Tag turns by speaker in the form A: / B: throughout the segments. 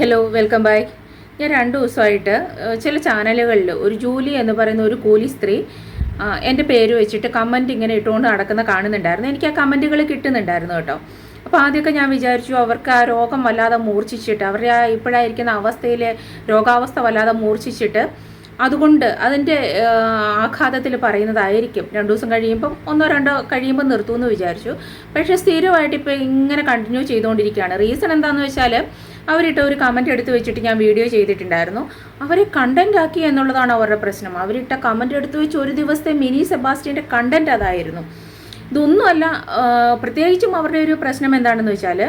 A: Hello welcome back ഞാൻ രണ്ട് ദിവസമായിട്ട് ചില ചാനലുകളിൽ ഒരു ജൂലി എന്ന് പറയുന്ന ഒരു കൂലി സ്ത്രീ എന്റെ പേര് വെച്ചിട്ട് കമന്റ് ഇങ്ങനെ ഇട്ടുകൊണ്ട് നടക്കുന്ന കാണുന്നുണ്ടായിരുന്നു. എനിക്ക് ആ കമന്റുകൾ കിട്ടുന്നുണ്ടായിരുന്നു കേട്ടോ. അപ്പോൾ ആദ്യമൊക്കെ ഞാൻ വിചാരിച്ചു അവർക്ക് ആ രോഗം വല്ലാതെ മൂർച്ഛിച്ചിട്ട് അവരുടെ ആ ഇപ്പോഴായിരിക്കുന്ന അവസ്ഥയിൽ രോഗാവസ്ഥ വല്ലാതെ മൂർച്ഛിച്ചിട്ട് അതുകൊണ്ട് അതിന്റെ ആഘാതത്തിൽ പറയുന്നതായിരിക്കും. രണ്ടു ദിവസം കഴിയുമ്പം ഒന്നോ രണ്ടോ കഴിയുമ്പോൾ നിർത്തുമെന്ന് വിചാരിച്ചു. പക്ഷേ സ്ഥിരമായിട്ട് ഇപ്പോൾ ഇങ്ങനെ കണ്ടിന്യൂ ചെയ്തുകൊണ്ടിരിക്കുകയാണ്. റീസൺ എന്താണെന്ന് വെച്ചാൽ അവരിട്ട ഒരു കമന്റ് എടുത്ത് വെച്ചിട്ട് ഞാൻ വീഡിയോ ചെയ്തിട്ടുണ്ടായിരുന്നു. അവരെ കണ്ടന്റ് ആക്കി എന്നുള്ളതാണ് അവരുടെ പ്രശ്നം. അവരിട്ട കമന്റ് എടുത്ത് വെച്ച് ഒരു ദിവസത്തെ മിനി സെബാസ്റ്റ്യന്റെ കണ്ടന്റ് അതായിരുന്നു. ഇതൊന്നുമല്ല പ്രത്യേകിച്ചും അവരുടെ ഒരു പ്രശ്നം എന്താണെന്ന് വെച്ചാൽ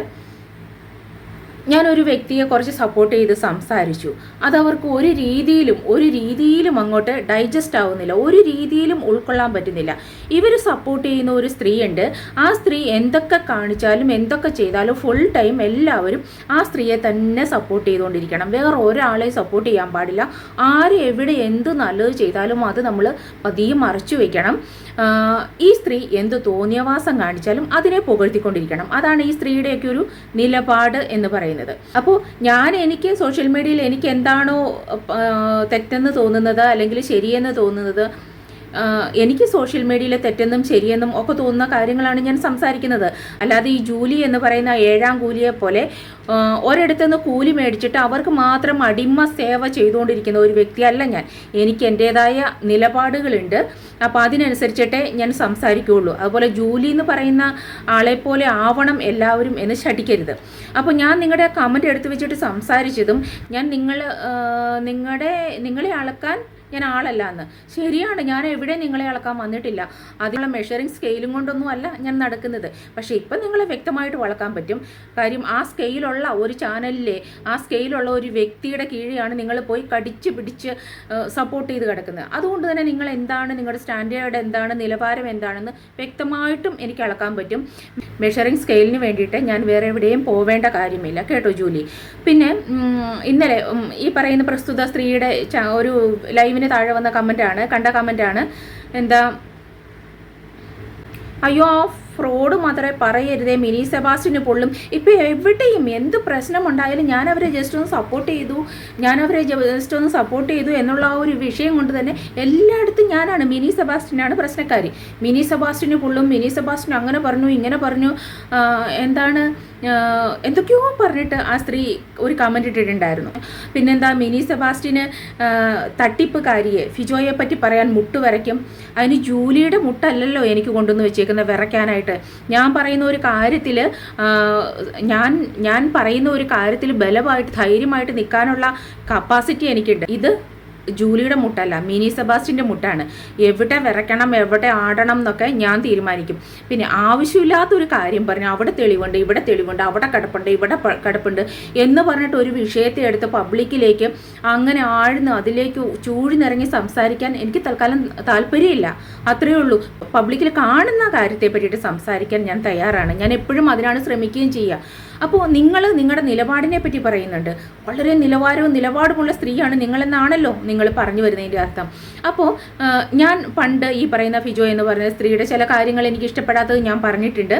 A: ഞാനൊരു വ്യക്തിയെ കുറച്ച് സപ്പോർട്ട് ചെയ്ത് സംസാരിച്ചു. അതവർക്ക് ഒരു രീതിയിലും ഒരു രീതിയിലും അങ്ങോട്ട് ഡൈജസ്റ്റ് ആവുന്നില്ല. ഒരു രീതിയിലും ഉൾക്കൊള്ളാൻ പറ്റുന്നില്ല. ഇവർ സപ്പോർട്ട് ചെയ്യുന്ന ഒരു സ്ത്രീയുണ്ട്. ആ സ്ത്രീ എന്തൊക്കെ കാണിച്ചാലും എന്തൊക്കെ ചെയ്താലും ഫുൾ ടൈം എല്ലാവരും ആ സ്ത്രീയെ തന്നെ സപ്പോർട്ട് ചെയ്തുകൊണ്ടിരിക്കണം. വേറെ ഒരാളെ സപ്പോർട്ട് ചെയ്യാൻ പാടില്ല. ആര് എവിടെ എന്ത് നല്ലത് ചെയ്താലും അത് നമ്മൾ പതിയെ മറച്ചു വയ്ക്കണം ഈ സ്ത്രീ എന്ത് തോന്നിയവാസം കാണിച്ചാലും അതിനെ പുകഴ്ത്തിക്കൊണ്ടിരിക്കണം. അതാണ് ഈ സ്ത്രീയുടെയൊക്കെ ഒരു നിലപാട് എന്ന് പറയുന്നത്. അപ്പോൾ ഞാൻ എനിക്ക് സോഷ്യൽ മീഡിയയിൽ എനിക്ക് എന്താണോ തെറ്റെന്ന് തോന്നുന്നത് അല്ലെങ്കിൽ ശരിയെന്ന് തോന്നുന്നത് എനിക്ക് സോഷ്യൽ മീഡിയയിലെ തെറ്റെന്നും ശരിയെന്നും ഒക്കെ തോന്നുന്ന കാര്യങ്ങളാണ് ഞാൻ സംസാരിക്കുന്നത്. അല്ലാതെ ഈ ജൂലി എന്ന് പറയുന്ന ഏഴാം കൂലിയെ പോലെ ഒരിടത്തു നിന്ന് കൂലി മേടിച്ചിട്ട് അവർക്ക് മാത്രം അടിമ സേവ ചെയ്തുകൊണ്ടിരിക്കുന്ന ഒരു വ്യക്തിയല്ല ഞാൻ. എനിക്ക് എന്റേതായ നിലപാടുകളുണ്ട്. അപ്പോൾ അതിനനുസരിച്ചിട്ടേ ഞാൻ സംസാരിക്കുകയുള്ളൂ. അതുപോലെ ജൂലി എന്ന് പറയുന്ന ആളെ പോലെ ആവണം എല്ലാവരും എന്ന് ശഠിക്കരുത്. അപ്പോൾ ഞാൻ നിങ്ങളുടെ കമന്റ് എടുത്തു വെച്ചിട്ട് സംസാരിച്ചതും ഞാൻ നിങ്ങൾ നിങ്ങളുടെ നിങ്ങളെ അളക്കാൻ ഞാൻ ആളല്ല എന്ന്. ശരിയാണ് ഞാൻ എവിടെ നിങ്ങളെ അളക്കാൻ വന്നിട്ടില്ല. അതിനുള്ള മെഷറിംഗ് സ്കെയിലും കൊണ്ടൊന്നും അല്ല ഞാൻ നടക്കുന്നത്. പക്ഷേ ഇപ്പം നിങ്ങളെ വ്യക്തമായിട്ട് വളക്കാൻ പറ്റും. കാര്യം ആ സ്കെയിലുള്ള ഒരു ചാനലിലെ ആ സ്കെയിലുള്ള ഒരു വ്യക്തിയുടെ കീഴെയാണ് നിങ്ങൾ പോയി കടിച്ച് പിടിച്ച് സപ്പോർട്ട് ചെയ്ത് കിടക്കുന്നത്. അതുകൊണ്ട് തന്നെ നിങ്ങൾ എന്താണ് നിങ്ങളുടെ സ്റ്റാൻഡേർഡ് എന്താണ് നിലവാരം എന്താണെന്ന് വ്യക്തമായിട്ടും എനിക്ക് അളക്കാൻ പറ്റും. മെഷറിംഗ് സ്കെയിലിന് വേണ്ടിയിട്ട് ഞാൻ വേറെ എവിടെയും പോവേണ്ട കാര്യമില്ല. കേട്ടോ ജൂലി? പിന്നെ ഇന്നലെ ഈ പറയുന്ന പ്രസ്തുത സ്ത്രീയുടെ ഒരു ലൈവിന് താഴെ വന്ന കമന്റാണ് കണ്ട കമന്റാണ് എന്താ? അയ്യോ ഫ്രോഡ് മാത്രമേ പറയരുതേ. മിനി സെബാസ്റ്റിന് പൊള്ളും. ഇപ്പോൾ എവിടെയും എന്ത് പ്രശ്നമുണ്ടായാലും ഞാൻ അവരെ ജസ്റ്റ് ഒന്ന് സപ്പോർട്ട് ചെയ്തു. ഞാൻ അവരെ ജസ്റ്റ് ഒന്ന് സപ്പോർട്ട് ചെയ്തു എന്നുള്ള ആ ഒരു വിഷയം കൊണ്ട് തന്നെ എല്ലായിടത്തും ഞാനാണ് മിനി സെബാസ്റ്റിനാണ് പ്രശ്നക്കാരി. മിനി സെബാസ്റ്റിന് പൊള്ളും. മിനി സെബാസ്റ്റിന് അങ്ങനെ പറഞ്ഞു ഇങ്ങനെ പറഞ്ഞു. എന്താണ് എന്തൊക്കെയോ പറഞ്ഞിട്ട് ആ സ്ത്രീ ഒരു കമന്റ് ഇട്ടിട്ടുണ്ടായിരുന്നു. പിന്നെന്താ മിനി സെബാസ്റ്റിന് തട്ടിപ്പുകാരിയെ ഫിജോയെ പറ്റി പറയാൻ മുട്ട് വരയ്ക്കും. അതിന് ജൂലിയുടെ മുട്ടല്ലല്ലോ എനിക്ക് കൊണ്ടുവന്ന് വെച്ചേക്കുന്നത് വിറയ്ക്കാനായിട്ട്. ഞാൻ പറയുന്ന ഒരു കാര്യത്തിൽ ഞാൻ ഞാൻ പറയുന്ന ഒരു കാര്യത്തിൽ ബലമായിട്ട് ധൈര്യമായിട്ട് നിൽക്കാനുള്ള കപ്പാസിറ്റി എനിക്കുണ്ട്. ഇത് ജൂലിയുടെ മുട്ടല്ല മിനി സെബാസ്റ്റിന്റെ മുട്ടാണ്. എവിടെ വിറക്കണം എവിടെ ആടണം എന്നൊക്കെ ഞാൻ തീരുമാനിക്കും. പിന്നെ ആവശ്യമില്ലാത്തൊരു കാര്യം പറഞ്ഞു അവിടെ തെളിവുണ്ട് ഇവിടെ തെളിവുണ്ട് അവിടെ കിടപ്പുണ്ട് ഇവിടെ കിടപ്പുണ്ട് എന്ന് പറഞ്ഞിട്ട് ഒരു വിഷയത്തെ എടുത്ത് പബ്ലിക്കിലേക്ക് അങ്ങനെ ആഴ്ന്ന് അതിലേക്ക് ചൂഴ്ന്നിറങ്ങി സംസാരിക്കാൻ എനിക്ക് തൽക്കാലം താല്പര്യമില്ല. അത്രയേ ഉള്ളൂ. പബ്ലിക്കിൽ കാണുന്ന കാര്യത്തെ പറ്റിയിട്ട് സംസാരിക്കാൻ ഞാൻ തയ്യാറാണ്. ഞാൻ എപ്പോഴും അതിനാണ് ശ്രമിക്കുകയും ചെയ്യുക. അപ്പോൾ നിങ്ങൾ നിങ്ങളുടെ നിലപാടിനെ പറ്റി പറയുന്നുണ്ട്. വളരെ നിലവാരവും നിലപാടുമുള്ള സ്ത്രീയാണ് നിങ്ങളെന്നാണല്ലോ നിങ്ങൾ പറഞ്ഞു വരുന്നതിന്റെ അർത്ഥം. അപ്പോൾ ഞാൻ പണ്ട് ഈ പറയുന്ന ഫിജോ എന്ന് പറയുന്ന സ്ത്രീയുടെ ചില കാര്യങ്ങൾ എനിക്ക് ഇഷ്ടപ്പെടാത്തത് ഞാൻ പറഞ്ഞിട്ടുണ്ട്.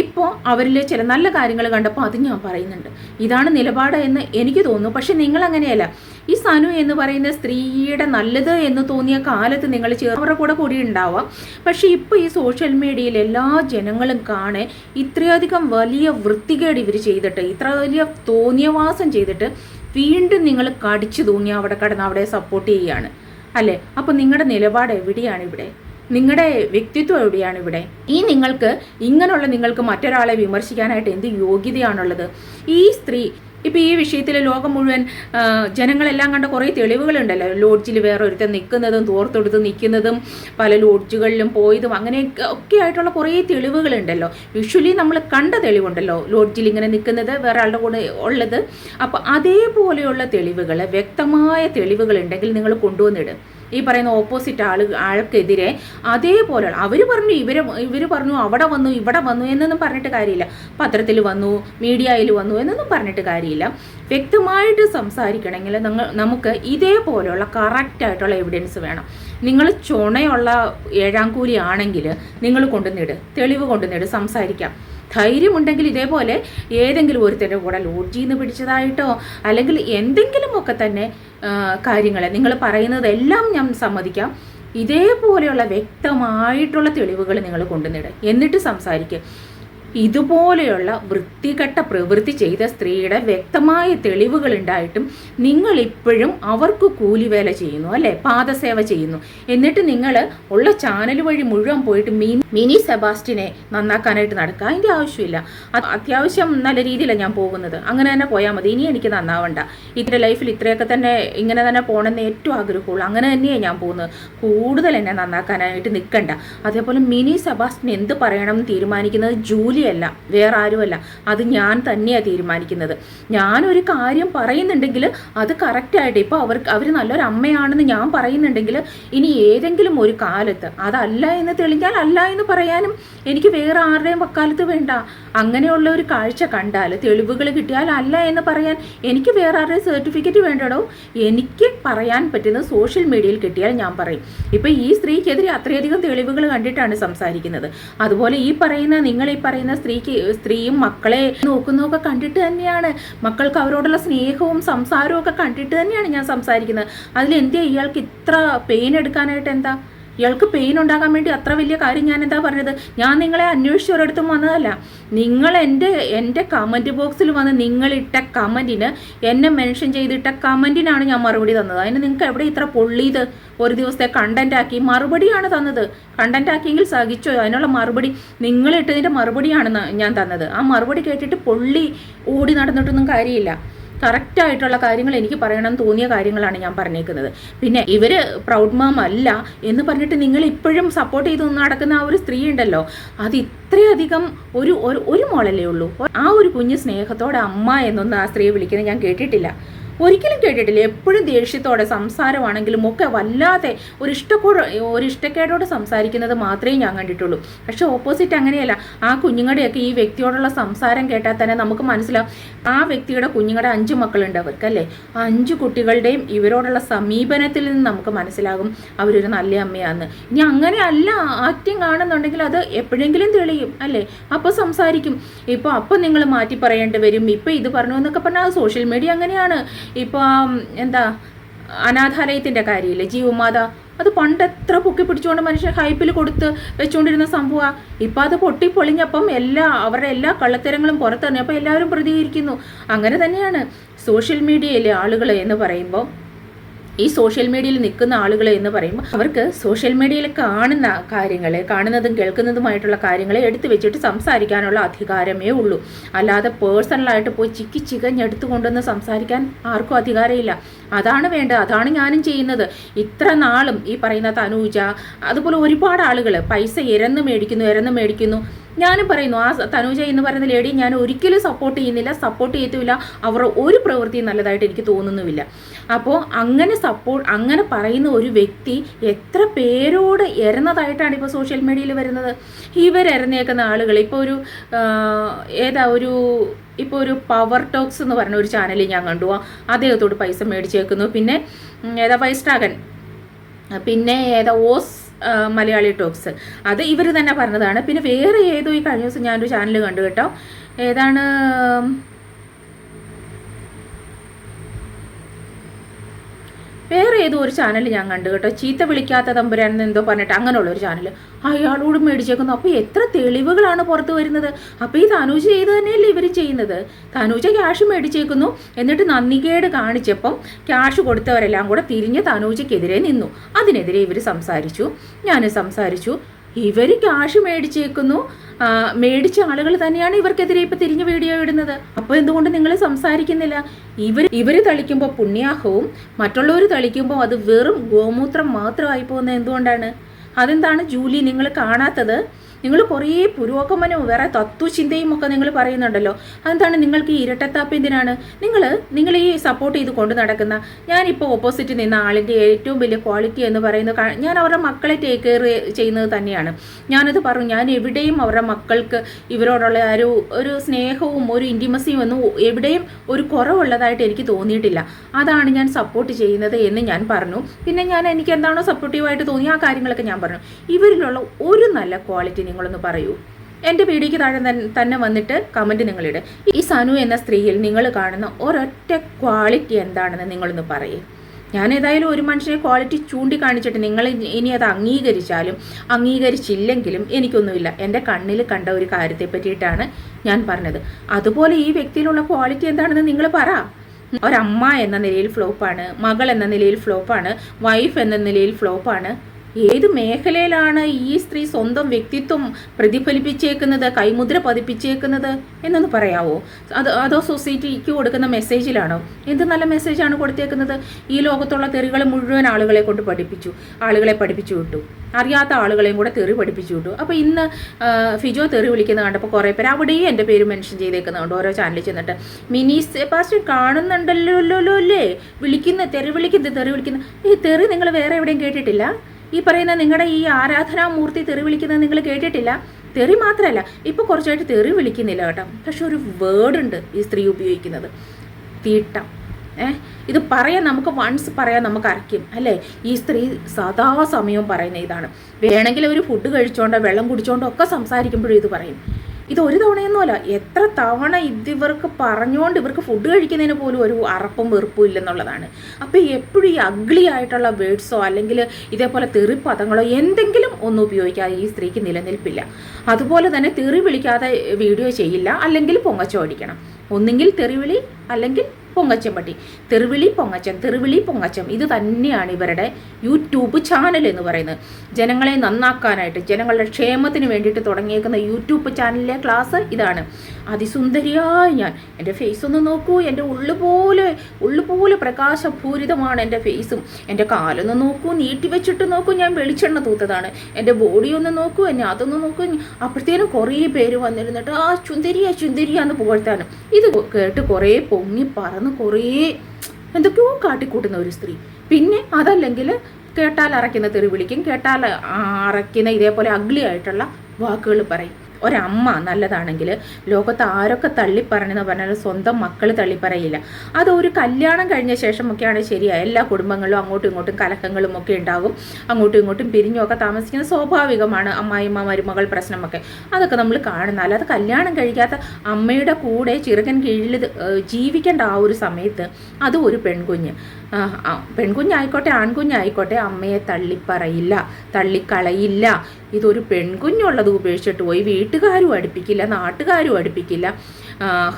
A: ഇപ്പോൾ അവരിൽ ചില നല്ല കാര്യങ്ങൾ കണ്ടപ്പോൾ അത് ഞാൻ പറയുന്നുണ്ട്. ഇതാണ് നിലപാട് എന്ന് എനിക്ക് തോന്നുന്നു. പക്ഷെ നിങ്ങൾ അങ്ങനെയല്ല. ഈ സനു എന്ന് പറയുന്ന സ്ത്രീയുടെ നല്ലത് എന്ന് തോന്നിയ കാലത്ത് നിങ്ങൾ ചേർവരുടെ കൂടെ കൂടി ഉണ്ടാവാം. പക്ഷെ ഇപ്പോൾ ഈ സോഷ്യൽ മീഡിയയിൽ എല്ലാ ജനങ്ങളും കാണെ ഇത്രയധികം വലിയ വൃത്തികേട് ഇവർ ചെയ്തിട്ട് ഇത്ര വലിയ തോന്നിയവാസം ചെയ്തിട്ട് വീണ്ടും നിങ്ങൾ കടിച്ചു തൂങ്ങി അവിടെ കിടന്ന് അവിടെ സപ്പോർട്ട് ചെയ്യുകയാണ്. അല്ലേ? അപ്പോൾ നിങ്ങളുടെ നിലപാട് എവിടെയാണ് ഇവിടെ? നിങ്ങളുടെ വ്യക്തിത്വം എവിടെയാണ് ഇവിടെ? ഈ നിങ്ങൾക്ക് ഇങ്ങനെയുള്ള നിങ്ങൾക്ക് മറ്റൊരാളെ വിമർശിക്കാനായിട്ട് എന്ത് യോഗ്യതയാണുള്ളത്? ഈ സ്ത്രീ ഇപ്പോൾ ഈ വിഷയത്തിൽ ലോകം മുഴുവൻ ജനങ്ങളെല്ലാം കണ്ട കുറേ തെളിവുകളുണ്ടല്ലോ. ലോഡ്ജിൽ വേറെ ഒരുത്തൻ നിൽക്കുന്നതും തോർത്തെടുത്ത് നിൽക്കുന്നതും പല ലോഡ്ജുകളിലും പോയതും അങ്ങനെയൊക്കെ ഒക്കെ ആയിട്ടുള്ള കുറേ തെളിവുകളുണ്ടല്ലോ. യൂഷ്വലി നമ്മൾ കണ്ട തെളിവുണ്ടല്ലോ ലോഡ്ജിൽ ഇങ്ങനെ നിൽക്കുന്നത് വേറെ ആളുടെ കൂടെ ഉള്ളത്. അപ്പോൾ അതേപോലെയുള്ള തെളിവുകൾ വ്യക്തമായ തെളിവുകളുണ്ടെങ്കിൽ നിങ്ങൾ കൊണ്ടുവന്നിടും. ഈ പറയുന്ന ഓപ്പോസിറ്റ് ആൾ ആൾക്കെതിരെ അതേപോലെയുള്ള അവർ പറഞ്ഞു ഇവരെ ഇവർ പറഞ്ഞു അവിടെ വന്നു ഇവിടെ വന്നു എന്നൊന്നും പറഞ്ഞിട്ട് കാര്യമില്ല. പത്രത്തിൽ വന്നു മീഡിയയിൽ വന്നു എന്നൊന്നും പറഞ്ഞിട്ട് കാര്യമില്ല. വ്യക്തമായിട്ട് സംസാരിക്കണമെങ്കിൽ നിങ്ങൾ നമുക്ക് ഇതേപോലെയുള്ള കറക്റ്റായിട്ടുള്ള എവിഡൻസ് വേണം. നിങ്ങൾ ചുണയുള്ള ഏഴാം കൂലി ആണെങ്കിൽ നിങ്ങൾ കൊണ്ടുവന്നിട് തെളിവ് കൊണ്ടുവന്നിട് സംസാരിക്കാം. ധൈര്യമുണ്ടെങ്കിൽ ഇതേപോലെ ഏതെങ്കിലും ഒരുത്തരുടെ കൂടെ ലോഡ്ജിൽ നിന്ന് പിടിച്ചതായിട്ടോ അല്ലെങ്കിൽ എന്തെങ്കിലുമൊക്കെ തന്നെ കാര്യങ്ങൾ നിങ്ങൾ പറയുന്നതെല്ലാം ഞാൻ സമ്മതിക്കാം. ഇതേപോലെയുള്ള വ്യക്തമായിട്ടുള്ള തെളിവുകൾ നിങ്ങൾ കൊണ്ടുവന്നിടുക എന്നിട്ട് സംസാരിക്കുക ഇതുപോലെയുള്ള വൃത്തികെട്ട പ്രവൃത്തി ചെയ്ത സ്ത്രീയുടെ വ്യക്തമായ തെളിവുകൾ ഉണ്ടായിട്ടും നിങ്ങൾ ഇപ്പോഴും അവർക്ക് കൂലിവേല ചെയ്യുന്നു അല്ലേ? പാദസേവ ചെയ്യുന്നു. എന്നിട്ട് നിങ്ങൾ ഉള്ള ചാനൽ വഴി മുഴുവൻ പോയിട്ട് മീൻ മിനി സെബാസ്റ്റിനെ നന്നാക്കാനായിട്ട് നടക്കുക. അതിന്റെ ആവശ്യമില്ല. അത് അത്യാവശ്യം നല്ല രീതിയിലാണ് ഞാൻ പോകുന്നത്. അങ്ങനെ തന്നെ പോയാൽ മതി. ഇനി എനിക്ക് നന്നാവണ്ട. ഇതിന്റെ ലൈഫിൽ ഇത്രയൊക്കെ തന്നെ ഇങ്ങനെ തന്നെ പോകണമെന്ന് ഏറ്റവും ആഗ്രഹമുള്ളൂ. അങ്ങനെ തന്നെയാണ് ഞാൻ പോകുന്നത്. കൂടുതൽ എന്നെ നന്നാക്കാനായിട്ട് നിൽക്കണ്ട. അതേപോലെ മിനി സെബാസ്റ്റിൻ എന്ത് പറയണം തീരുമാനിക്കുന്നത് ജൂലി ജോലിയല്ല വേറെ ആരുമല്ല അത് ഞാൻ തന്നെയാണ് തീരുമാനിക്കുന്നത്. ഞാനൊരു കാര്യം പറയുന്നുണ്ടെങ്കിൽ അത് കറക്റ്റായിട്ട് ഇപ്പോൾ അവർക്ക് അവർ നല്ലൊരു അമ്മയാണെന്ന് ഞാൻ പറയുന്നുണ്ടെങ്കിൽ ഇനി ഏതെങ്കിലും ഒരു കാലത്ത് അതല്ല എന്ന് തെളിഞ്ഞാൽ അല്ല എന്ന് പറയാനും എനിക്ക് വേറെ ആരുടെയും വക്കാലത്ത് വേണ്ട. അങ്ങനെയുള്ള ഒരു കാഴ്ച കണ്ടാൽ തെളിവുകൾ കിട്ടിയാൽ അല്ല എന്ന് പറയാൻ എനിക്ക് വേറെ ആരുടെയും സർട്ടിഫിക്കറ്റ് വേണ്ടടോ? എനിക്ക് പറയാൻ പറ്റുന്നത് സോഷ്യൽ മീഡിയയിൽ കിട്ടിയാൽ ഞാൻ പറയും. ഇപ്പോൾ ഈ സ്ത്രീക്കെതിരെ അത്രയധികം തെളിവുകൾ കണ്ടിട്ടാണ് സംസാരിക്കുന്നത്. അതുപോലെ ഈ പറയുന്ന നിങ്ങൾ ഈ പറയുന്ന പറയുന്ന സ്ത്രീക്ക് സ്ത്രീയും മക്കളെ നോക്കുന്നതൊക്കെ കണ്ടിട്ട് തന്നെയാണ്. മക്കൾക്ക് അവരോടുള്ള സ്നേഹവും സംസാരവും ഒക്കെ കണ്ടിട്ട് തന്നെയാണ് ഞാൻ സംസാരിക്കുന്നത്. അതിൽ എന്തിയാ ഇയാൾക്ക് ഇത്ര പെയിൻ എടുക്കാനായിട്ട് എന്താ? ഇയാൾക്ക് പെയിൻ ഉണ്ടാകാൻ വേണ്ടി അത്ര വലിയ കാര്യം ഞാൻ എന്താ പറഞ്ഞത്? ഞാൻ നിങ്ങളെ അന്വേഷിച്ച് ഒരിടത്തും വന്നതല്ല. നിങ്ങൾ എന്റെ എന്റെ കമന്റ് ബോക്സിൽ വന്ന് നിങ്ങളിട്ട കമന്റിന് എന്നെ മെൻഷൻ ചെയ്തിട്ട കമന്റിനാണ് ഞാൻ മറുപടി തന്നത്. അതിന് നിങ്ങൾക്ക് എവിടെ ഇത്ര പൊള്ളിയത്? ഒരു ദിവസത്തെ കണ്ടന്റ് ആക്കി മറുപടിയാണ് തന്നത്. കണ്ടന്റ് ആക്കിയെങ്കിൽ സഹിച്ചോ? അതിനുള്ള മറുപടി നിങ്ങളിട്ടതിന്റെ മറുപടിയാണ് ഞാൻ തന്നത്. ആ മറുപടി കേട്ടിട്ട് പൊള്ളി ഓടി നടന്നിട്ടൊന്നും കാര്യമില്ല. കറക്റ്റായിട്ടുള്ള കാര്യങ്ങൾ എനിക്ക് പറയണം തോന്നിയ കാര്യങ്ങളാണ് ഞാൻ പറഞ്ഞേക്കുന്നത്. പിന്നെ ഇവർ പ്രൗഡ് മാം അല്ല എന്ന് പറഞ്ഞിട്ട് നിങ്ങൾ ഇപ്പോഴും സപ്പോർട്ട് ചെയ്ത് നടക്കുന്ന ആ ഒരു സ്ത്രീ ഉണ്ടല്ലോ. അത് ഇത്രയധികം ഒരു ഒരു മോളല്ലേ ഉള്ളൂ. ആ ഒരു കുഞ്ഞ് സ്നേഹത്തോടെ അമ്മ എന്നൊന്ന് ആ സ്ത്രീയെ വിളിക്കുന്നത് ഞാൻ കേട്ടിട്ടില്ല. ഒരിക്കലും കേട്ടിട്ടില്ല. എപ്പോഴും ദേഷ്യത്തോടെ സംസാരമാണെങ്കിലും ഒക്കെ വല്ലാതെ ഒരു ഇഷ്ടക്കോട് ഒരു ഇഷ്ടക്കേടോടെ സംസാരിക്കുന്നത് മാത്രമേ ഞാൻ കണ്ടിട്ടുള്ളൂ. പക്ഷെ ഓപ്പോസിറ്റ് അങ്ങനെയല്ല. ആ കുഞ്ഞുങ്ങളുടെയൊക്കെ ഈ വ്യക്തിയോടുള്ള സംസാരം കേട്ടാൽ തന്നെ നമുക്ക് മനസ്സിലാവും. ആ വ്യക്തിയുടെ കുഞ്ഞുങ്ങളുടെ അഞ്ച് മക്കളുണ്ട് അവർക്ക് അല്ലേ ആ അഞ്ച് കുട്ടികളുടെയും ഇവരോടുള്ള സമീപനത്തിൽ നിന്ന് നമുക്ക് മനസ്സിലാകും അവരൊരു നല്ല അമ്മയാന്ന്. ഇനി അങ്ങനെ അല്ല. ആക്ടിങ് ആണെന്നുണ്ടെങ്കിൽ അത് എപ്പോഴെങ്കിലും തെളിയും അല്ലേ? അപ്പോൾ സംസാരിക്കും. ഇപ്പോൾ അപ്പോൾ നിങ്ങൾ മാറ്റി പറയേണ്ടി വരും. ഇപ്പോൾ ഇത് പറഞ്ഞു എന്നൊക്കെ പറഞ്ഞാൽ സോഷ്യൽ മീഡിയ അങ്ങനെയാണ്. ഇപ്പോൾ എന്താ അനാഥാലയത്തിന്റെ കാര്യമില്ലേ? ജീവമാത അത് പണ്ട് എത്ര പൊക്കി പിടിച്ചുകൊണ്ട് മനുഷ്യൻ ഹൈപ്പിൽ കൊടുത്ത് വെച്ചുകൊണ്ടിരുന്ന സംഭവമാണ് ഇപ്പം അത് പൊട്ടി പൊളിഞ്ഞപ്പം എല്ലാ അവരുടെ എല്ലാ കള്ളത്തരങ്ങളും പുറത്തിറങ്ങി. എല്ലാവരും പ്രതികരിക്കുന്നു. അങ്ങനെ തന്നെയാണ് സോഷ്യൽ മീഡിയയിലെ ആളുകൾ എന്ന് പറയുമ്പോൾ ഈ സോഷ്യൽ മീഡിയയിൽ നിൽക്കുന്ന ആളുകൾ എന്ന് പറയുമ്പോൾ അവർക്ക് സോഷ്യൽ മീഡിയയിൽ കാണുന്ന കാര്യങ്ങളെ കാണുന്നതും കേൾക്കുന്നതുമായിട്ടുള്ള കാര്യങ്ങളെ എടുത്തു വെച്ചിട്ട് സംസാരിക്കാനുള്ള അധികാരമേ ഉള്ളൂ. അല്ലാതെ പേഴ്സണലായിട്ട് പോയി ചിക്കി ചികഞ്ഞെടുത്തു കൊണ്ടുവന്ന് സംസാരിക്കാൻ ആർക്കും അധികാരമില്ല. അതാണ് വേണ്ടത് അതാണ് ഞാനും ചെയ്യുന്നത്. ഇത്ര നാളും ഈ പറയുന്ന തനൂജ അതുപോലെ ഒരുപാട് ആളുകൾ പൈസ ഇരന്ന് മേടിക്കുന്നു ഇരന്ന് മേടിക്കുന്നു. ഞാനും പറയുന്നു ആ തനൂജ എന്ന് പറയുന്ന ലേഡി ഞാൻ ഒരിക്കലും സപ്പോർട്ട് ചെയ്യുന്നില്ല സപ്പോർട്ട് ചെയ്യത്തുമില്ല. അവരുടെ ഒരു പ്രവൃത്തിയും നല്ലതായിട്ട് എനിക്ക് തോന്നുന്നുമില്ല. അപ്പോൾ അങ്ങനെ സപ്പോർട്ട് അങ്ങനെ പറയുന്ന ഒരു വ്യക്തി എത്ര പേരോട് ഇരന്നതായിട്ടാണ് ഇപ്പോൾ സോഷ്യൽ മീഡിയയിൽ വരുന്നത്? ഇവരെരഞ്ഞേക്കുന്ന ആളുകൾ ഇപ്പോൾ ഒരു ഏതാ ഒരു ഇപ്പോൾ ഒരു പവർ ടോക്സ് എന്ന് പറഞ്ഞ ഒരു ചാനൽ ഞാൻ കണ്ടു. അദ്ദേഹത്തോട് പൈസ മേടിച്ചേക്കുന്നു. പിന്നെ ഏതാ വൈസ്റ്റാകൻ പിന്നെ ഏതാ ഓസ് മലയാളി ടോക്സ് അത് ഇവർ തന്നെ പറഞ്ഞതാണ്. പിന്നെ വേറെ ഏതോ ഈ കഴിഞ്ഞ ദിവസം ഞാനൊരു ചാനൽ കണ്ടു കേട്ടോ. ഏതാണ് വേറെ ഏതോ ഒരു ചാനൽ ഞാൻ കണ്ടു കേട്ടോ. ചീത്ത വിളിക്കാത്ത തമ്പുരാൻ എന്തോ പറഞ്ഞിട്ട് അങ്ങനെയുള്ള ഒരു ചാനൽ അയാളോട് മേടിച്ചേക്കുന്നു. അപ്പോൾ എത്ര തെളിവുകളാണ് പുറത്ത് വരുന്നത്? അപ്പോൾ ഈ തനൂജ ചെയ്ത് തന്നെയല്ലേ ഇവർ ചെയ്യുന്നത്? തനൂജ ക്യാഷ് മേടിച്ചേക്കുന്നു. എന്നിട്ട് നന്ദികേട് കാണിച്ചപ്പം ക്യാഷ് കൊടുത്തവരെല്ലാം കൂടെ തിരിഞ്ഞ് തനൂജയ്ക്കെതിരെ നിന്നു. അതിനെതിരെ ഇവർ സംസാരിച്ചു. ഞാൻ സംസാരിച്ചു. ഇവർ ക്യാഷ് മേടിച്ചേക്കുന്നു. മേടിച്ച ആളുകൾ തന്നെയാണ് ഇവർക്കെതിരെ ഇപ്പൊ തിരിഞ്ഞ് വീഡിയോ ഇടുന്നത്. അപ്പോൾ എന്തുകൊണ്ട് നിങ്ങൾ സംസാരിക്കുന്നില്ല? ഇവർ ഇവർ തളിക്കുമ്പോൾ പുണ്യാഹവും മറ്റുള്ളവർ തളിക്കുമ്പോൾ അത് വെറും ഗോമൂത്രം മാത്രമായി പോകുന്നത് എന്തുകൊണ്ടാണ്? അതെന്താണ് ജൂലി നിങ്ങൾ കാണാത്തത്? നിങ്ങൾ കുറേ പുരോഗമനവും വേറെ തത്വചിന്തയും ഒക്കെ നിങ്ങൾ പറയുന്നുണ്ടല്ലോ. അതെന്താണ് നിങ്ങൾക്ക് ഈ ഇരട്ടത്താപ്പ് എന്തിനാണ്? നിങ്ങൾ നിങ്ങൾ ഈ സപ്പോർട്ട് ചെയ്ത് കൊണ്ടു നടക്കുന്ന ഞാനിപ്പോൾ ഓപ്പോസിറ്റ് നിന്ന ആളിന്റെ ഏറ്റവും വലിയ ക്വാളിറ്റി എന്ന് പറയുന്നത് ഞാൻ അവരുടെ മക്കളെ ടേക്ക് കെയർ ചെയ്യുന്നത് തന്നെയാണ്. ഞാനത് പറഞ്ഞു ഞാൻ എവിടെയും അവരുടെ മക്കൾക്ക് ഇവരോടുള്ള ഒരു ഒരു സ്നേഹവും ഒരു ഇന്റിമസിയും ഒന്നും എവിടെയും ഒരു കുറവുള്ളതായിട്ട് എനിക്ക് തോന്നിയിട്ടില്ല. അതാണ് ഞാൻ സപ്പോർട്ട് ചെയ്യുന്നത് എന്ന് ഞാൻ പറഞ്ഞു. പിന്നെ ഞാൻ എനിക്ക് എന്താണോ സപ്പോർട്ടീവായിട്ട് തോന്നി ആ കാര്യങ്ങളൊക്കെ ഞാൻ പറഞ്ഞു. ഇവരിലുള്ള ഒരു നല്ല ക്വാളിറ്റി നിങ്ങളൊന്ന് പറയൂ. എന്റെ വീഡിയോയ്ക്ക് താഴെ തന്നെ വന്നിട്ട് കമന്റ് നിങ്ങളിട്. ഈ സനു എന്ന സ്ത്രീയിൽ നിങ്ങൾ കാണുന്ന ഒരൊറ്റ ക്വാളിറ്റി എന്താണെന്ന് നിങ്ങളൊന്ന് പറയേ. ഞാൻ ഏതായാലും ഒരു മനുഷ്യനെ ക്വാളിറ്റി ചൂണ്ടിക്കാണിച്ചിട്ട് നിങ്ങൾ ഇനി അത് അംഗീകരിച്ചാലും അംഗീകരിച്ചില്ലെങ്കിലും എനിക്കൊന്നുമില്ല. എന്റെ കണ്ണിൽ കണ്ട ഒരു കാര്യത്തെ പറ്റിയിട്ടാണ് ഞാൻ പറഞ്ഞത്. അതുപോലെ ഈ വ്യക്തിയിലുള്ള ക്വാളിറ്റി എന്താണെന്ന് നിങ്ങൾ പറ. ഒരമ്മ എന്ന നിലയിൽ ഫ്ലോപ്പാണ് മകൾ എന്ന നിലയിൽ ഫ്ലോപ്പാണ് വൈഫ് എന്ന നിലയിൽ ഫ്ലോപ്പാണ് ഏത് മേഖലയിലാണ് ഈ സ്ത്രീ സ്വന്തം വ്യക്തിത്വം പ്രതിഫലിപ്പിച്ചേക്കുന്നത് കൈമുദ്ര പതിപ്പിച്ചേക്കുന്നത് എന്നൊന്ന് പറയാവോ? അത് അതോ സൊസൈറ്റിക്ക് കൊടുക്കുന്ന മെസ്സേജിലാണോ? എന്ത് നല്ല മെസ്സേജാണ് കൊടുത്തേക്കുന്നത്? ഈ ലോകത്തുള്ള തെറികൾ മുഴുവൻ ആളുകളെ കൊണ്ട് പഠിപ്പിച്ചു ആളുകളെ പഠിപ്പിച്ചു വിട്ടു. അറിയാത്ത ആളുകളെയും കൂടെ തെറി പഠിപ്പിച്ചു വിട്ടു. അപ്പോൾ ഇന്ന് ഫിജോ തെറി വിളിക്കുന്നത് കണ്ടപ്പോൾ കുറേ പേര് അവിടെയും എന്റെ പേര് മെൻഷൻ ചെയ്തേക്കുന്നുണ്ട് ഓരോ ചാനലിൽ ചെന്നിട്ട്. മിനി പാസ്റ്റ് കാണുന്നുണ്ടല്ലോ അല്ലേ വിളിക്കുന്ന തെറി വിളിക്കുന്നത് തെറി വിളിക്കുന്ന. ഈ തെറി നിങ്ങൾ വേറെ എവിടെയും കേട്ടിട്ടില്ല? ഈ പറയുന്ന നിങ്ങളുടെ ഈ ആരാധനാമൂർത്തി തെറി വിളിക്കുന്നത് നിങ്ങൾ കേട്ടിട്ടില്ല? തെറി മാത്രമല്ല ഇപ്പോൾ കുറച്ചായിട്ട് തെറി വിളിക്കുന്നില്ല കേട്ടോ. പക്ഷെ ഒരു വേർഡ് ഉണ്ട് ഈ സ്ത്രീ ഉപയോഗിക്കുന്നത്. തീട്ടം. ഏഹ് ഇത് പറയാൻ നമുക്ക് വൺസ് പറയാൻ നമുക്ക് അരയ്ക്കും അല്ലേ? ഈ സ്ത്രീ സദാസമയവും പറയുന്ന ഇതാണ്. വേണമെങ്കിൽ ഒരു ഫുഡ് കഴിച്ചോണ്ടോ വെള്ളം കുടിച്ചോണ്ടോ ഒക്കെ സംസാരിക്കുമ്പോഴും ഇത് പറയും. ഇത് ഒരു തവണയൊന്നുമല്ല. എത്ര തവണ ഇതിവർക്ക് പറഞ്ഞുകൊണ്ട് ഇവർക്ക് ഫുഡ് കഴിക്കുന്നതിന് പോലും ഒരു അറപ്പും വെറുപ്പും ഇല്ലെന്നുള്ളതാണ്. അപ്പോൾ എപ്പോഴും ഈ അഗ്ലി ആയിട്ടുള്ള വേർഡ്സോ അല്ലെങ്കിൽ ഇതേപോലെ തെറി പദങ്ങളോ എന്തെങ്കിലും ഒന്നും ഉപയോഗിക്കാതെ ഈ സ്ത്രീക്ക് നിലനിൽപ്പില്ല. അതുപോലെ തന്നെ തെറി വിളിക്കാതെ വീഡിയോ ചെയ്യില്ല. അല്ലെങ്കിൽ പൊങ്ങച്ചോ അടിക്കണം ഒന്നുകിൽ തെറിവിളി അല്ലെങ്കിൽ പൊങ്ങച്ചം പട്ടി തെറിവിളി പൊങ്ങച്ചം തെറിവിളി പൊങ്ങച്ചം. ഇത് തന്നെയാണ് ഇവരുടെ യൂട്യൂബ് ചാനൽ എന്ന് പറയുന്നത്. ജനങ്ങളെ നന്നാക്കാനായിട്ട് ജനങ്ങളുടെ ക്ഷേമത്തിന് വേണ്ടിയിട്ട് തുടങ്ങിയേക്കുന്ന യൂട്യൂബ് ചാനലിലെ ക്ലാസ് ഇതാണ്. അതിസുന്ദരിയായ ഞാൻ. എന്റെ ഫേസ് ഒന്ന് നോക്കൂ. എന്റെ ഉള്ളു പോലെ ഉള്ളു പോലെ പ്രകാശപൂരിതമാണ് എന്റെ ഫേസും എന്റെ കാലൊന്ന് നോക്കൂ. നീട്ടി വെച്ചിട്ട് നോക്കൂ. ഞാൻ വെളിച്ചെണ്ണ തൂത്തതാണ്. എന്റെ ബോഡി ഒന്ന് നോക്കൂ. എന്നെ അതൊന്ന് നോക്കൂ. അപ്പോഴത്തേനും കുറേ പേര് വന്നിരുന്നിട്ട് ആ ചുന്ദരിയ ചുന്ദരിയാന്ന് പുകഴ്ത്താനും. ഇത് കേട്ട് കുറേ പൊങ്ങി പറന്ന് കുറേ എന്തൊക്കെയോ കാട്ടിക്കൂട്ടുന്ന ഒരു സ്ത്രീ. പിന്നെ അതല്ലെങ്കിൽ കേട്ടാൽ അറയ്ക്കുന്ന തെറി വിളിക്കും കേട്ടാൽ അറയ്ക്കുന്ന ഇതേപോലെ അഗ്ലി ആയിട്ടുള്ള വാക്കുകൾ പറയും. ഒരമ്മ നല്ലതാണെങ്കിൽ ലോകത്ത് ആരൊക്കെ തള്ളിപ്പറഞ്ഞെന്ന് പറഞ്ഞാൽ സ്വന്തം മക്കൾ തള്ളിപ്പറയില്ല. അത് ഒരു കല്യാണം കഴിഞ്ഞ ശേഷമൊക്കെയാണ് ശരിയായ എല്ലാ കുടുംബങ്ങളിലും അങ്ങോട്ടും ഇങ്ങോട്ടും കലഹങ്ങളും ഒക്കെ ഉണ്ടാകും. അങ്ങോട്ടും ഇങ്ങോട്ടും പിരിഞ്ഞൊക്കെ താമസിക്കുന്നത് സ്വാഭാവികമാണ് അമ്മായിമ്മ മരുമകൾ പ്രശ്നമൊക്കെ. അതൊക്കെ നമ്മൾ കാണുന്ന അല്ലാതെ കല്യാണം കഴിക്കാത്ത അമ്മയുടെ കൂടെ ചിറകൻ കീഴിൽ ജീവിക്കേണ്ട ആ ഒരു സമയത്ത് അത് ഒരു പെൺകുഞ്ഞ്. പെൺകുഞ്ഞായിക്കോട്ടെ ആൺകുഞ്ഞായിക്കോട്ടെ അമ്മയെ തള്ളിപ്പറയില്ല തള്ളിക്കളയില്ല. ഇതൊരു പെൺകുഞ്ഞുള്ളത് ഉപേക്ഷിച്ചിട്ട് പോയി വീട്ടുകാരും അടുപ്പിക്കില്ല നാട്ടുകാരും അടുപ്പിക്കില്ല.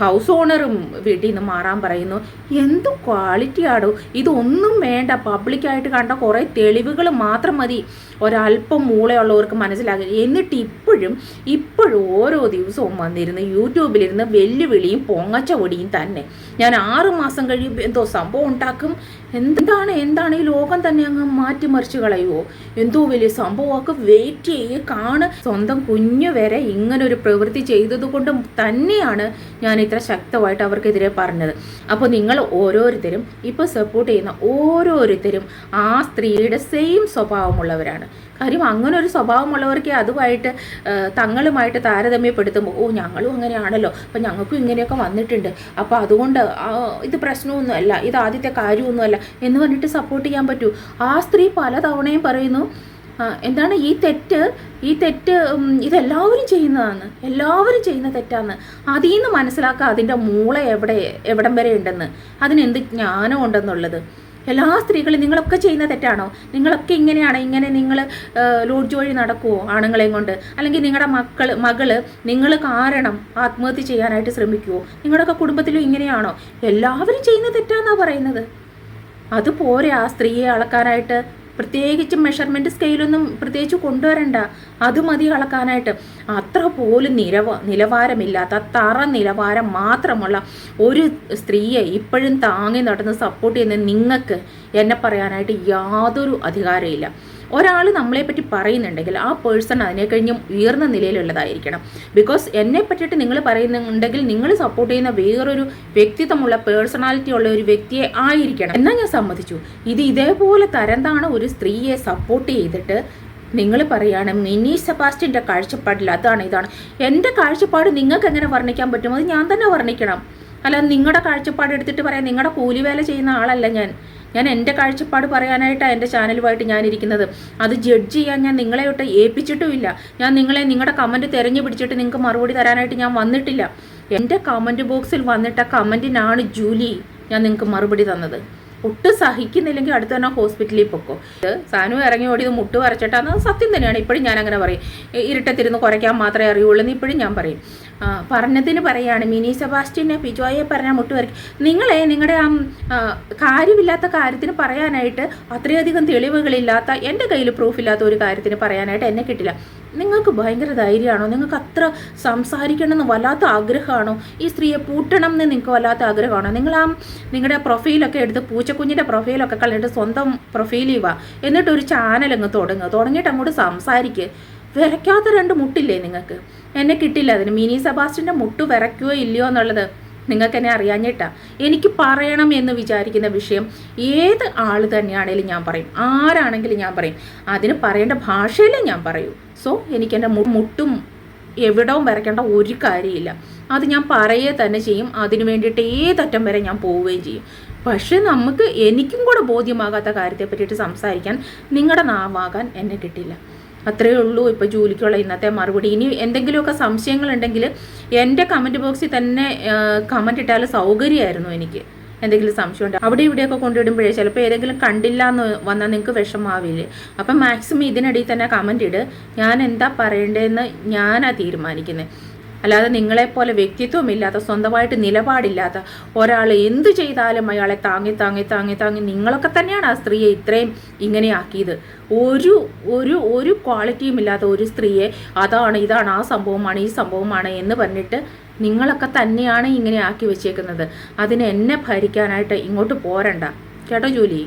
A: ഹൗസ് ഓണറും വീട്ടിൽ നിന്ന് മാറാൻ പറയുന്നു എന്ത് ക്വാളിറ്റിയാടോ ഇതൊന്നും വേണ്ട പബ്ലിക്കായിട്ട് കണ്ട കുറേ തെളിവുകൾ മാത്രം മതി. ഒരല്പം മൂളയുള്ളവർക്ക് മനസ്സിലാകില്ല എന്നിട്ട് ഇപ്പോഴും ഇപ്പോഴും ഓരോ ദിവസവും വന്നിരുന്ന് യൂട്യൂബിലിരുന്ന് വെല്ലുവിളിയും പൊങ്ങച്ച ഒടിയും തന്നെ. ഞാൻ ആറ് മാസം കഴിയുമ്പോൾ എന്തോ സംഭവം ഉണ്ടാക്കും. എന്താണ് എന്താണ് ഈ ലോകം തന്നെ അങ്ങ് മാറ്റിമറിച്ച് കളയുമോ എന്തോ വലിയ സംഭവമൊക്കെ വെയിറ്റ് ചെയ്യ് കാണ്. സ്വന്തം കുഞ്ഞു വരെ ഇങ്ങനെ ഒരു പ്രവൃത്തി ചെയ്തത് കൊണ്ട് തന്നെയാണ് ഞാൻ ഇത്ര ശക്തമായിട്ട് അവർക്കെതിരെ പറഞ്ഞത്. അപ്പോൾ നിങ്ങൾ ഓരോരുത്തരും ഇപ്പോൾ സപ്പോർട്ട് ചെയ്യുന്ന ഓരോരുത്തരും ആ സ്ത്രീയുടെ സെയിം സ്വഭാവമുള്ളവരാണ്. കാര്യം അങ്ങനെ ഒരു സ്വഭാവമുള്ളവർക്ക് അതുമായിട്ട് തങ്ങളുമായിട്ട് താരതമ്യപ്പെടുത്തുമ്പോൾ ഓ ഞങ്ങളും അങ്ങനെയാണല്ലോ. അപ്പം ഞങ്ങൾക്കും ഇങ്ങനെയൊക്കെ വന്നിട്ടുണ്ട്. അപ്പോൾ അതുകൊണ്ട് ഇത് പ്രശ്നമൊന്നുമല്ല. ഇത് ആദ്യത്തെ കാര്യമൊന്നുമല്ല. എന്ന് പറഞ്ഞിട്ട് സപ്പോർട്ട് ചെയ്യാൻ പറ്റൂ. ആ സ്ത്രീ പല തവണയും പറയുന്നു എന്താണ് ഈ തെറ്റ് ഈ തെറ്റ് ഇതെല്ലാവരും ചെയ്യുന്നതാണ്. എല്ലാവരും ചെയ്യുന്ന തെറ്റാണ് അതിൽ നിന്ന് മനസ്സിലാക്കുക അതിന്റെ മൂള എവിടെ എവിടം വരെ ഉണ്ടെന്ന്. അതിനെന്ത് ജ്ഞാനം ഉണ്ടെന്നുള്ളത്. എല്ലാ സ്ത്രീകളും നിങ്ങളൊക്കെ ചെയ്യുന്ന തെറ്റാണോ? നിങ്ങളൊക്കെ ഇങ്ങനെയാണ് ഇങ്ങനെ നിങ്ങൾ ലോഡ്ജ് വഴി നടക്കുമോ ആണുങ്ങളെയും കൊണ്ട്? അല്ലെങ്കിൽ നിങ്ങളുടെ മക്കൾ മകൾ നിങ്ങൾ കാരണം ആത്മഹത്യ ചെയ്യാനായിട്ട് ശ്രമിക്കുമോ നിങ്ങളുടെയൊക്കെ കുടുംബത്തിലും ഇങ്ങനെയാണോ? എല്ലാവരും ചെയ്യുന്ന തെറ്റാന്നാ പറയുന്നത്. അതുപോരെ ആ സ്ത്രീയെ അളക്കാനായിട്ട് പ്രത്യേകിച്ച് മെഷർമെന്റ് സ്കെയിലൊന്നും പ്രത്യേകിച്ച് കൊണ്ടുവരണ്ട. അത് മതി അളക്കാനായിട്ട്. അത്ര പോലും നിലവ നിലവാരമില്ലാത്ത തറ നിലവാരം മാത്രമുള്ള ഒരു സ്ത്രീയെ ഇപ്പോഴും താങ്ങി നടന്ന് സപ്പോർട്ട് ചെയ്യുന്ന നിങ്ങൾക്ക് എന്നെ പറയാനായിട്ട് യാതൊരു അധികാരമില്ല ഒരാൾ നമ്മളെ പറ്റി പറയുന്നുണ്ടെങ്കിൽ ആ പേഴ്സൺ അതിനെ ഉയർന്ന നിലയിലുള്ളതായിരിക്കണം. ബിക്കോസ് എന്നെ പറ്റിയിട്ട് നിങ്ങൾ പറയുന്നുണ്ടെങ്കിൽ നിങ്ങൾ സപ്പോർട്ട് ചെയ്യുന്ന വേറൊരു വ്യക്തിത്വമുള്ള പേഴ്സണാലിറ്റി ഉള്ള ഒരു വ്യക്തിയെ ആയിരിക്കണം. എന്നാൽ ഞാൻ സമ്മതിച്ചു. ഇത് ഇതേപോലെ തരംതാണ് ഒരു സ്ത്രീയെ സപ്പോർട്ട് ചെയ്തിട്ട് നിങ്ങൾ പറയാണ് മിനി സെബാസ്റ്റിന്റെ കാഴ്ചപ്പാടിൽ അതാണ് ഇതാണ്. എന്റെ കാഴ്ചപ്പാട് നിങ്ങൾക്ക് എങ്ങനെ വർണിക്കാൻ പറ്റും? അത് ഞാൻ തന്നെ വർണിക്കണം. അല്ല നിങ്ങളുടെ കാഴ്ചപ്പാട് എടുത്തിട്ട് പറയാം നിങ്ങളുടെ കൂലിവേല ചെയ്യുന്ന ആളല്ല ഞാൻ. ഞാൻ എന്റെ കാഴ്ചപ്പാട് പറയാനായിട്ടാണ് എന്റെ ചാനലുമായിട്ട് ഞാനിരിക്കുന്നത്. അത് ജഡ്ജ് ചെയ്യാൻ ഞാൻ നിങ്ങളെ തൊട്ട് ഏൽപ്പിച്ചിട്ടുമില്ല. ഞാൻ നിങ്ങളെ നിങ്ങളുടെ കമന്റ് തിരഞ്ഞു പിടിച്ചിട്ട് നിങ്ങൾക്ക് മറുപടി തരാനായിട്ട് ഞാൻ വന്നിട്ടില്ല. എന്റെ കമന്റ് ബോക്സിൽ വന്നിട്ട കമന്റിനാണ് ജൂലി ഞാൻ നിങ്ങൾക്ക് മറുപടി തന്നത്. ഒട്ടും സഹിക്കുന്നില്ലെങ്കിൽ അടുത്ത് തന്നെ ഹോസ്പിറ്റലിൽ പൊക്കോ. സാനു ഇറങ്ങി ഓടിയത് മുട്ട് വരച്ചിട്ടാന്ന് സത്യം തന്നെയാണ്. ഇപ്പോഴും ഞാൻ അങ്ങനെ പറയും. ഇരുട്ടത്തിരുന്ന് കുറയ്ക്കാൻ മാത്രമേ അറിയുള്ളൂ എന്ന് ഇപ്പോഴും ഞാൻ പറയും. പറഞ്ഞതിന് പറയാണ് മിനി സെബാസ്റ്റ്യനെ പിജോയെ പറഞ്ഞാൽ മുട്ട് വരയ്ക്കും. നിങ്ങളെ നിങ്ങളുടെ ആ, കാര്യമില്ലാത്ത കാര്യത്തിന് പറയാനായിട്ട് അത്രയധികം തെളിവുകളില്ലാത്ത എന്റെ കയ്യിൽ പ്രൂഫില്ലാത്ത ഒരു കാര്യത്തിന് പറയാനായിട്ട് എന്നെ കിട്ടില്ല. നിങ്ങൾക്ക് ഭയങ്കര ധൈര്യമാണോ? നിങ്ങൾക്ക് അത്ര സംസാരിക്കണമെന്ന് വല്ലാത്ത ആഗ്രഹമാണോ? ഈ സ്ത്രീയെ പൂട്ടണം എന്ന് നിങ്ങൾക്ക് വല്ലാത്ത ആഗ്രഹമാണോ? നിങ്ങൾ ആ നിങ്ങളുടെ പ്രൊഫൈലൊക്കെ എടുത്ത് പൂച്ചക്കുഞ്ഞിന്റെ പ്രൊഫൈലൊക്കെ കളഞ്ഞിട്ട് സ്വന്തം പ്രൊഫൈൽ ചെയ്യുക എന്നിട്ട് ഒരു ചാനൽ അങ്ങ് തുടങ്ങുക തുടങ്ങിയിട്ട് അങ്ങോട്ട് സംസാരിക്കുക വിറയ്ക്കാത്ത രണ്ട് മുട്ടില്ലേ നിങ്ങൾക്ക്? എന്നെ കിട്ടില്ല അതിന്. മിനി സെബാസ്റ്റിന്റെ മുട്ട് വിറയ്ക്കുകയോ ഇല്ലയോ എന്നുള്ളത്? നിങ്ങൾക്ക് എന്നെ അറിയാഞ്ഞിട്ടാ. എനിക്ക് പറയണം എന്ന് വിചാരിക്കുന്ന വിഷയം ഏത് ആൾ തന്നെയാണെങ്കിലും ഞാൻ പറയും. ആരാണെങ്കിലും ഞാൻ പറയും. അതിന് പറയേണ്ട ഭാഷയിലും ഞാൻ പറയൂ. സോ എനിക്ക് എന്റെ മുട്ടും എവിടവും വരയ്ക്കേണ്ട ഒരു കാര്യമില്ല. അത് ഞാൻ പറയേ തന്നെ ചെയ്യും. അതിന് വേണ്ടിയിട്ട് ഏതറ്റം വരെ ഞാൻ പോവുകയും ചെയ്യും. പക്ഷെ നമുക്ക് എനിക്കും കൂടെ ബോധ്യമാകാത്ത കാര്യത്തെ പറ്റിയിട്ട് സംസാരിക്കാൻ നിങ്ങളുടെ നാവാകാൻ എന്നെ കിട്ടില്ല. അത്രയേ ഉള്ളൂ ഇപ്പോൾ ജോലിക്കുള്ള ഇന്നത്തെ മറുപടി. ഇനി എന്തെങ്കിലുമൊക്കെ സംശയങ്ങളുണ്ടെങ്കിൽ എന്റെ കമന്റ് ബോക്സിൽ തന്നെ കമന്റ് ഇട്ടാൽ സൗകര്യമായിരുന്നു എനിക്ക്. എന്തെങ്കിലും സംശയം സംശയമുണ്ട് അവിടെ ഇവിടെയൊക്കെ കൊണ്ടിടുമ്പോഴേ ചിലപ്പോൾ ഏതെങ്കിലും കണ്ടില്ല എന്ന് വന്നാൽ നിങ്ങൾക്ക് വിഷമാവില്ലേ അപ്പം മാക്സിമം ഇതിനിടയിൽ തന്നെ കമന്റ് ഇട്. ഞാൻ എന്താ പറയേണ്ടതെന്ന് ഞാനാണ് തീരുമാനിക്കുന്നത് അല്ലാതെ നിങ്ങളെപ്പോലെ വ്യക്തിത്വമില്ലാത്ത സ്വന്തമായിട്ട് നിലപാടില്ലാത്ത ഒരാൾ എന്തു ചെയ്താലും അയാളെ താങ്ങി താങ്ങി താങ്ങി താങ്ങി നിങ്ങളൊക്കെ തന്നെയാണ് ആ സ്ത്രീയെ ഇത്രയും ഇങ്ങനെയാക്കിയത് ഒരു ഒരു ഒരു ക്വാളിറ്റിയും ഇല്ലാത്ത ഒരു സ്ത്രീയെ അതാണ് ഇതാണ് ആ സംഭവമാണ് ഈ സംഭവമാണ് എന്ന് പറഞ്ഞിട്ട് നിങ്ങളൊക്കെ തന്നെയാണ് ഇങ്ങനെ ആക്കി വെച്ചേക്കുന്നത്. അതിന് എന്നെ ഭരിക്കാനായിട്ട് ഇങ്ങോട്ട് പോരണ്ട. കേട്ടോ ജൂലി?